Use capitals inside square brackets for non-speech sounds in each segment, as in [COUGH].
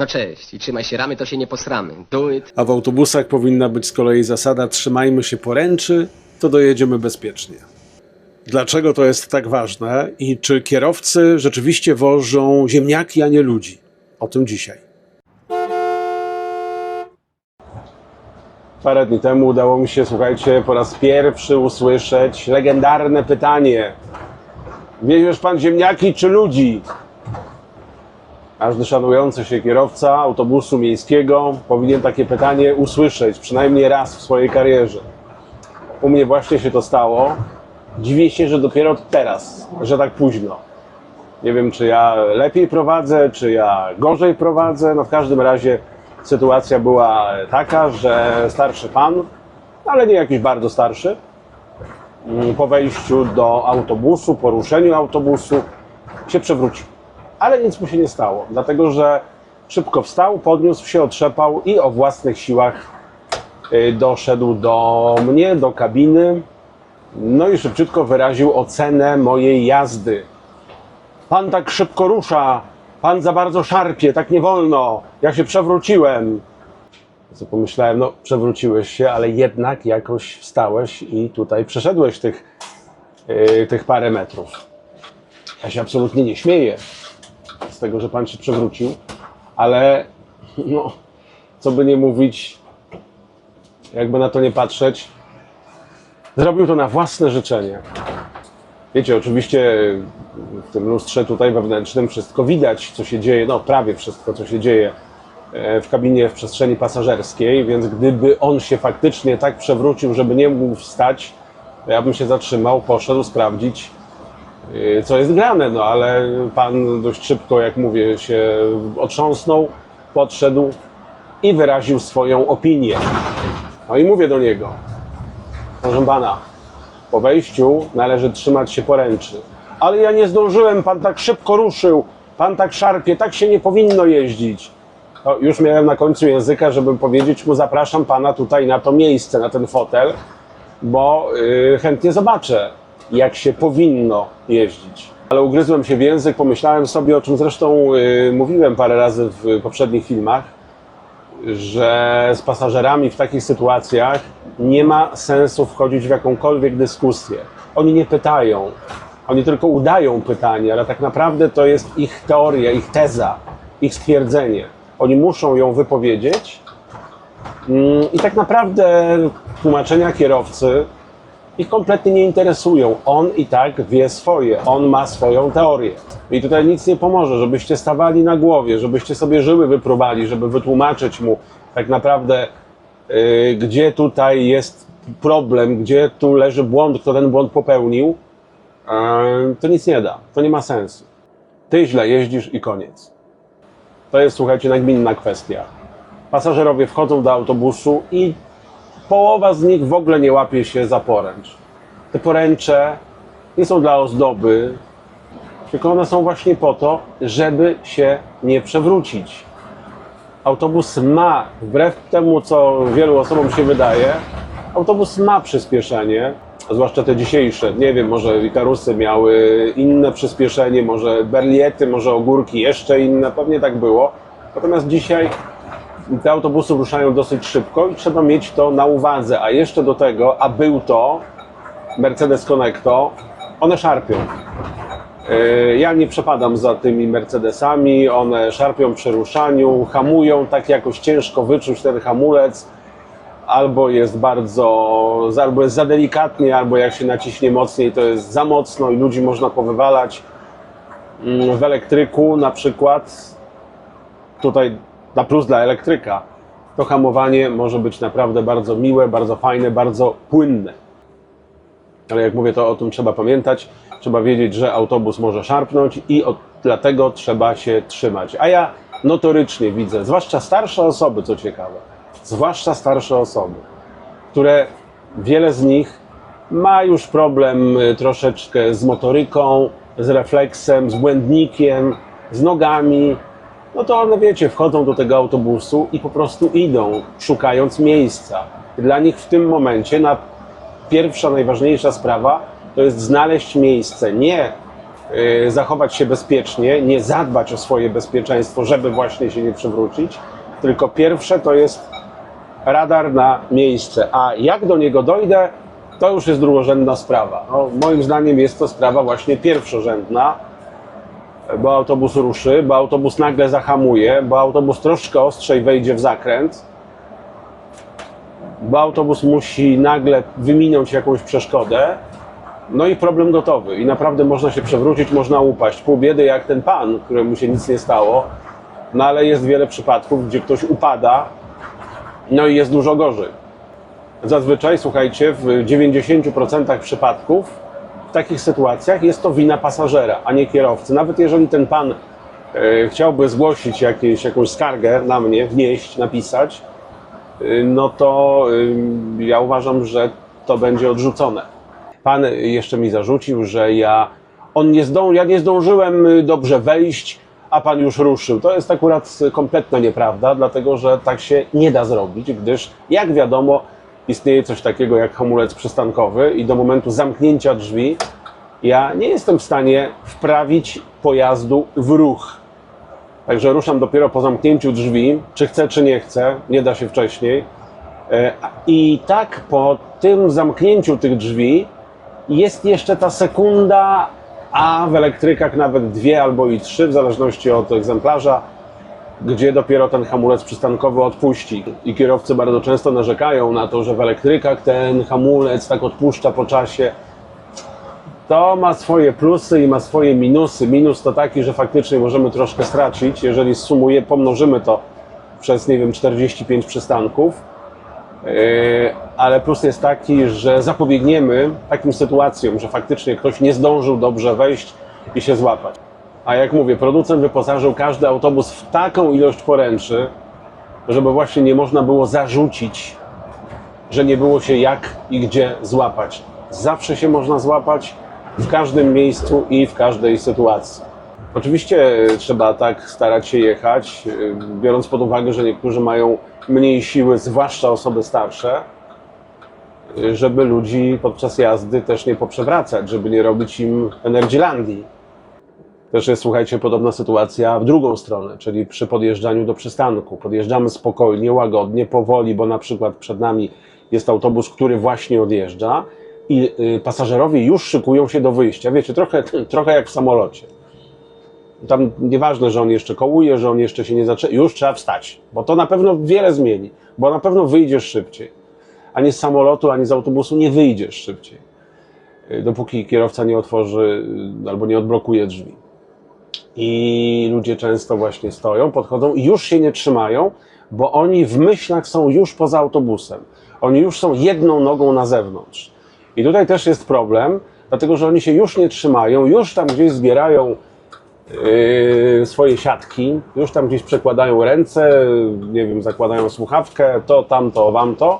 No cześć i trzymaj się ramy, to się nie posramy. Do it. A w autobusach powinna być z kolei zasada trzymajmy się poręczy, to dojedziemy bezpiecznie. Dlaczego to jest tak ważne i czy kierowcy rzeczywiście wożą ziemniaki, a nie ludzi? O tym dzisiaj. Parę dni temu udało mi się, słuchajcie, po raz pierwszy usłyszeć legendarne pytanie. Wieziesz pan ziemniaki czy ludzi? Każdy szanujący się kierowca autobusu miejskiego powinien takie pytanie usłyszeć przynajmniej raz w swojej karierze. U mnie właśnie się to stało. Dziwię się, że dopiero teraz, że tak późno. Nie wiem, czy ja lepiej prowadzę, czy ja gorzej prowadzę. No w każdym razie sytuacja była taka, że starszy pan, ale nie jakiś bardzo starszy, mm, po wejściu do autobusu, po ruszeniu autobusu się przewrócił. Ale nic mu się nie stało, dlatego że szybko wstał, podniósł się, otrzepał i o własnych siłach y, doszedł do mnie, do kabiny. No i szybciutko wyraził ocenę mojej jazdy. Pan tak szybko rusza, pan za bardzo szarpie, tak nie wolno. Ja się przewróciłem. Co pomyślałem, no przewróciłeś się, ale jednak jakoś wstałeś i tutaj przeszedłeś tych, yy, tych parę metrów. Ja się absolutnie nie śmieję tego, że pan się przewrócił, ale no, co by nie mówić, jakby na to nie patrzeć, zrobił to na własne życzenie. Wiecie, oczywiście w tym lustrze tutaj wewnętrznym wszystko widać, co się dzieje, no prawie wszystko, co się dzieje e, w kabinie w przestrzeni pasażerskiej, więc gdyby on się faktycznie tak przewrócił, żeby nie mógł wstać, to ja bym się zatrzymał, poszedł sprawdzić, co jest grane, no ale pan dość szybko, jak mówię, się otrząsnął, podszedł i wyraził swoją opinię. No i mówię do niego, proszę pana, po wejściu należy trzymać się poręczy. Ale ja nie zdążyłem, pan tak szybko ruszył, pan tak szarpie, tak się nie powinno jeździć. No, już miałem na końcu języka, żeby powiedzieć mu, zapraszam pana tutaj na to miejsce, na ten fotel, bo yy, chętnie zobaczę, jak się powinno jeździć. Ale ugryzłem się w język, pomyślałem sobie, o czym zresztą yy, mówiłem parę razy w poprzednich filmach, że z pasażerami w takich sytuacjach nie ma sensu wchodzić w jakąkolwiek dyskusję. Oni nie pytają, oni tylko udają pytanie, ale tak naprawdę to jest ich teoria, ich teza, ich stwierdzenie. Oni muszą ją wypowiedzieć Mm, i tak naprawdę tłumaczenia kierowcy ich kompletnie nie interesują. On i tak wie swoje, on ma swoją teorię. I tutaj nic nie pomoże, żebyście stawali na głowie, żebyście sobie żyły wypróbali, żeby wytłumaczyć mu tak naprawdę, yy, gdzie tutaj jest problem, gdzie tu leży błąd, kto ten błąd popełnił. Yy, to nic nie da, to nie ma sensu. Ty źle jeździsz i koniec. To jest, słuchajcie, nagminna kwestia. Pasażerowie wchodzą do autobusu i połowa z nich w ogóle nie łapie się za poręcz. Te poręcze nie są dla ozdoby, tylko one są właśnie po to, żeby się nie przewrócić. Autobus ma, wbrew temu co wielu osobom się wydaje, autobus ma przyspieszenie, zwłaszcza te dzisiejsze. Nie wiem, może Ikarusy miały inne przyspieszenie, może Berliety, może Ogórki jeszcze inne, pewnie tak było. Natomiast dzisiaj te autobusy ruszają dosyć szybko i trzeba mieć to na uwadze. A jeszcze do tego, a był to Mercedes Conecto, one szarpią. Yy, Ja nie przepadam za tymi Mercedesami, one szarpią przy ruszaniu, hamują tak jakoś ciężko wyczuć ten hamulec, albo jest bardzo, albo jest za delikatnie, albo jak się naciśnie mocniej, to jest za mocno i ludzi można powywalać. Mm, W elektryku na przykład tutaj na plus dla elektryka, to hamowanie może być naprawdę bardzo miłe, bardzo fajne, bardzo płynne. Ale jak mówię, to o tym trzeba pamiętać. Trzeba wiedzieć, że autobus może szarpnąć i od, dlatego trzeba się trzymać. A ja notorycznie widzę, zwłaszcza starsze osoby, co ciekawe, zwłaszcza starsze osoby, które wiele z nich ma już problem y, troszeczkę z motoryką, z refleksem, z błędnikiem, z nogami, no to one, wiecie, wchodzą do tego autobusu i po prostu idą, szukając miejsca. Dla nich w tym momencie na pierwsza, najważniejsza sprawa to jest znaleźć miejsce. Nie y, zachować się bezpiecznie, nie zadbać o swoje bezpieczeństwo, żeby właśnie się nie przewrócić, tylko pierwsze to jest radar na miejsce, a jak do niego dojdę, to już jest drugorzędna sprawa. No, moim zdaniem jest to sprawa właśnie pierwszorzędna, bo autobus ruszy, bo autobus nagle zahamuje, bo autobus troszkę ostrzej wejdzie w zakręt, bo autobus musi nagle wyminąć jakąś przeszkodę, no i problem gotowy. I naprawdę można się przewrócić, można upaść. Pół biedy jak ten pan, któremu się nic nie stało, no ale jest wiele przypadków, gdzie ktoś upada, no i jest dużo gorzej. Zazwyczaj, słuchajcie, w 90% przypadków w takich sytuacjach jest to wina pasażera, a nie kierowcy. Nawet jeżeli ten pan e, chciałby zgłosić jakieś, jakąś skargę na mnie, wnieść, napisać, y, no to y, ja uważam, że to będzie odrzucone. Pan jeszcze mi zarzucił, że ja, on nie zdążył, ja nie zdążyłem y, dobrze wejść, a pan już ruszył. To jest akurat kompletna nieprawda, dlatego że tak się nie da zrobić, gdyż jak wiadomo, istnieje coś takiego jak hamulec przystankowy i do momentu zamknięcia drzwi ja nie jestem w stanie wprawić pojazdu w ruch. Także ruszam dopiero po zamknięciu drzwi, czy chcę, czy nie chcę, nie da się wcześniej. E, I tak po tym zamknięciu tych drzwi jest jeszcze ta sekunda, a w elektrykach nawet dwie albo i trzy, w zależności od egzemplarza, gdzie dopiero ten hamulec przystankowy odpuści. I kierowcy bardzo często narzekają na to, że w elektrykach ten hamulec tak odpuszcza po czasie. To ma swoje plusy i ma swoje minusy. Minus to taki, że faktycznie możemy troszkę stracić, jeżeli sumuje, pomnożymy to przez, nie wiem, 45 przystanków. Yy, ale plus jest taki, że zapobiegniemy takim sytuacjom, że faktycznie ktoś nie zdążył dobrze wejść i się złapać. A jak mówię, producent wyposażył każdy autobus w taką ilość poręczy, żeby właśnie nie można było zarzucić, że nie było się jak i gdzie złapać. Zawsze się można złapać w każdym miejscu i w każdej sytuacji. Oczywiście trzeba tak starać się jechać, biorąc pod uwagę, że niektórzy mają mniej siły, zwłaszcza osoby starsze, żeby ludzi podczas jazdy też nie poprzewracać, żeby nie robić im energilandii. Też jest, słuchajcie, podobna sytuacja w drugą stronę, czyli przy podjeżdżaniu do przystanku. Podjeżdżamy spokojnie, łagodnie, powoli, bo na przykład przed nami jest autobus, który właśnie odjeżdża i y, pasażerowie już szykują się do wyjścia. Wiecie, trochę, [LAUGHS] trochę jak w samolocie. Tam nieważne, że on jeszcze kołuje, że on jeszcze się nie zaczyna, już trzeba wstać, bo to na pewno wiele zmieni, bo na pewno wyjdziesz szybciej. Ani z samolotu, ani z autobusu nie wyjdziesz szybciej, y, dopóki kierowca nie otworzy y, albo nie odblokuje drzwi. I ludzie często właśnie stoją, podchodzą i już się nie trzymają, bo oni w myślach są już poza autobusem. Oni już są jedną nogą na zewnątrz. I tutaj też jest problem, dlatego że oni się już nie trzymają, już tam gdzieś zbierają yy, swoje siatki, już tam gdzieś przekładają ręce, nie wiem, zakładają słuchawkę, to, tamto, wamto.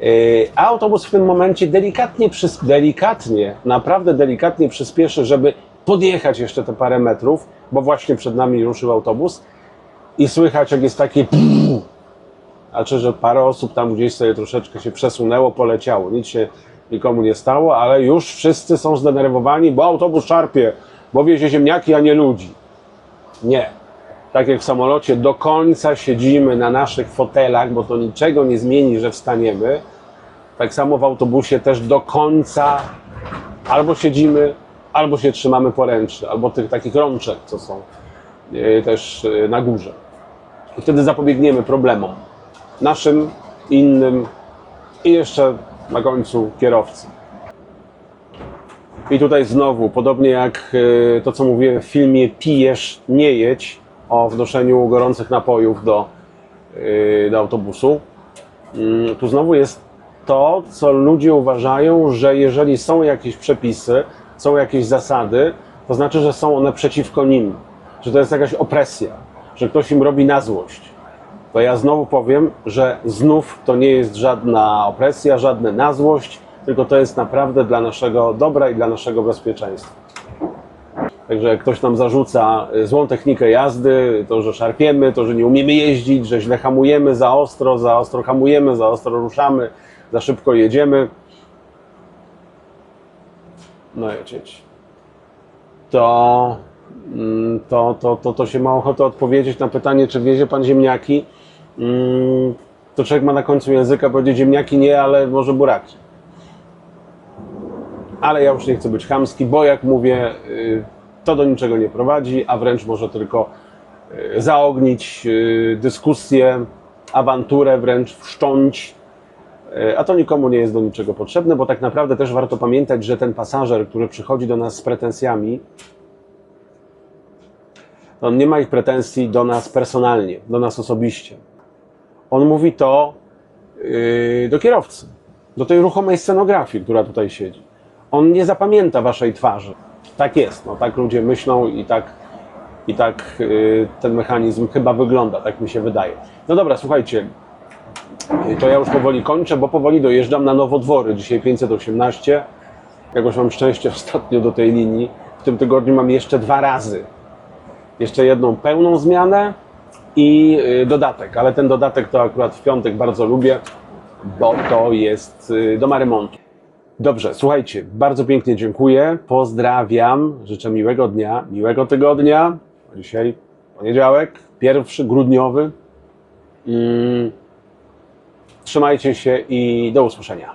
Yy, a autobus w tym momencie delikatnie, delikatnie, naprawdę delikatnie przyspieszy, żeby podjechać jeszcze te parę metrów, bo właśnie przed nami ruszył autobus i słychać jak jest takie znaczy, że parę osób tam gdzieś sobie troszeczkę się przesunęło, poleciało. Nic się nikomu nie stało, ale już wszyscy są zdenerwowani, bo autobus szarpie, bo wiezie ziemniaki, a nie ludzi. Nie. Tak jak w samolocie, do końca siedzimy na naszych fotelach, bo to niczego nie zmieni, że wstaniemy. Tak samo w autobusie też do końca albo siedzimy, albo się trzymamy poręczy, albo tych takich rączek, co są e, też e, na górze. I wtedy zapobiegniemy problemom naszym, innym i jeszcze na końcu kierowcy. I tutaj znowu, podobnie jak e, to, co mówiłem w filmie Pijesz, nie jedź o wnoszeniu gorących napojów do, do autobusu. Mm, Tu znowu jest to, co ludzie uważają, że jeżeli są jakieś przepisy, są jakieś zasady, to znaczy, że są one przeciwko nim, że to jest jakaś opresja, że ktoś im robi na złość to ja znowu powiem, że znów to nie jest żadna opresja, żadna na złość, tylko to jest naprawdę dla naszego dobra i dla naszego bezpieczeństwa. Także jak ktoś nam zarzuca y, złą technikę jazdy, to, że szarpiemy, to, że nie umiemy jeździć, że źle hamujemy za ostro, za ostro hamujemy, za ostro ruszamy, za szybko jedziemy. No jedź, jedź. to, mm, to, to, to, to się ma ochotę odpowiedzieć na pytanie, czy wiezie pan ziemniaki. Mm, To człowiek ma na końcu języka powiedzieć ziemniaki nie, ale może buraki. Ale ja już nie chcę być chamski, bo jak mówię, y, to do niczego nie prowadzi, a wręcz może tylko y, zaognić y, dyskusję, awanturę, wręcz wszcząć. Y, A to nikomu nie jest do niczego potrzebne, bo tak naprawdę też warto pamiętać, że ten pasażer, który przychodzi do nas z pretensjami, on nie ma ich pretensji do nas personalnie, do nas osobiście. On mówi to yy, do kierowcy, do tej ruchomej scenografii, która tutaj siedzi. On nie zapamięta waszej twarzy. Tak jest, no, tak ludzie myślą i tak, i tak yy, ten mechanizm chyba wygląda, tak mi się wydaje. No dobra, słuchajcie, to ja już powoli kończę, bo powoli dojeżdżam na Nowodwory. Dzisiaj 518. Jakoś mam szczęście [LAUGHS] ostatnio do tej linii. W tym tygodniu mam jeszcze dwa razy jeszcze jedną pełną zmianę i y, dodatek, ale ten dodatek to akurat w piątek bardzo lubię, bo to jest y, do remontu. Dobrze, słuchajcie, bardzo pięknie dziękuję, pozdrawiam, życzę miłego dnia, miłego tygodnia. Dzisiaj poniedziałek, pierwszy grudniowy. Mm, Trzymajcie się i do usłyszenia.